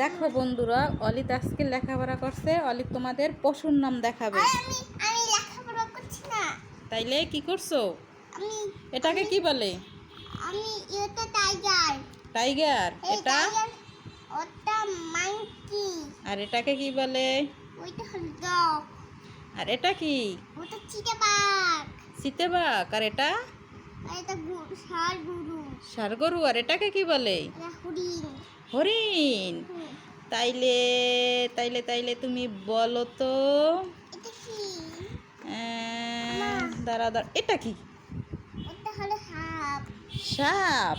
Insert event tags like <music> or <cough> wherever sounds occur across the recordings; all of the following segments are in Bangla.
দেখো বন্ধুরা অলিত আজকে লেখাপড়া করছে। অলিত তোমাদের পশুর নাম দেখাবে। আমি আমি লেখাপড়া করছি না। তাইলে কি করছ? আমি এটাকে কি বলে? আমি এটা টাইগার টাইগার এটা? ওটা আর এটাকে কি বলে? ওইটা হলো ডগ আর এটা কি? ওটা চিতাবাঘ। সীতেবাগ আর এটা? এটা গরু। ষাড় গরু সারগরু আর এটাকে কি বলে? হরিণ। হরিণ। তাইলে তাইলে তাইলে তুমি বলো তো। দাঁড়া দাঁড়া এটা কি? সাপ।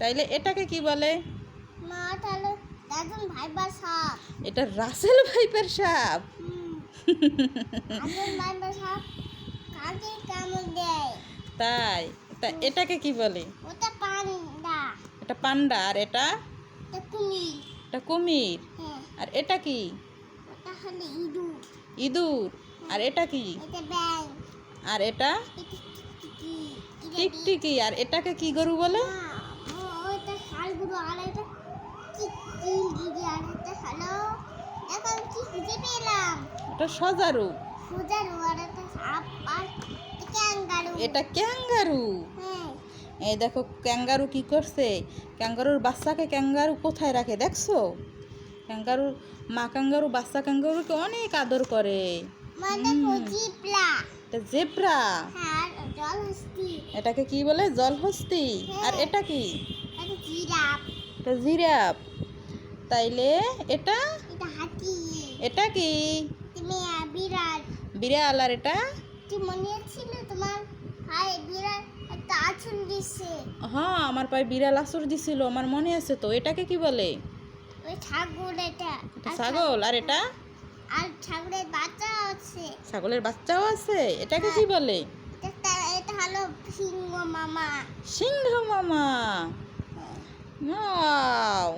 তাইলে এটাকে কি বলে? এটা রাসেল ভাইপের সাপ। <laughs> তাই তা এটাকে কি বলে? ওটা পান্ডা। এটা পান্ডা আর এটা? এটা কুমির। হ্যাঁ। আর এটা কি? ইঁদুর। ইঁদুর। আর এটা কি? আর এটা? টিকটিকি। আর এটাকে কি গরু বলে? এটা সজারু। এটা ক্যাঙ্গারু। হ্যাঁ। এই দেখো ক্যাঙ্গারু কি করছে? ক্যাঙ্গারুর বাচ্চাকে ক্যাঙ্গারু কোথায় রাখে দেখছ? ক্যাঙ্গারু মা ক্যাঙ্গারু বাচ্চা ক্যাঙ্গারুকে অনেক আদর করে। মানে জেব্রা। হ্যাঁ জল হস্তি এটাকে কি বলে? জলহস্তি। আর এটা কি? এটা এটা তাইলে এটা? এটা হাতি। এটা কি? তুমি বিড়াল। আর এটা? কি মনে ছিল তোমার? বিড়াল। হ্যাঁ আমার পায়ে বিড়াল আসর দিছিল আমার মনে আছে তো এটাকে কি বলে? ওই ছাগল এটা। ছাগল আর এটা? আর ছাগলের বাচ্চা আছে। ছাগলের বাচ্চাও আছে? এটাকে কি বলে? এটা এটা হলো সিংহ মামা। সিংহ মামা। ওয়াও।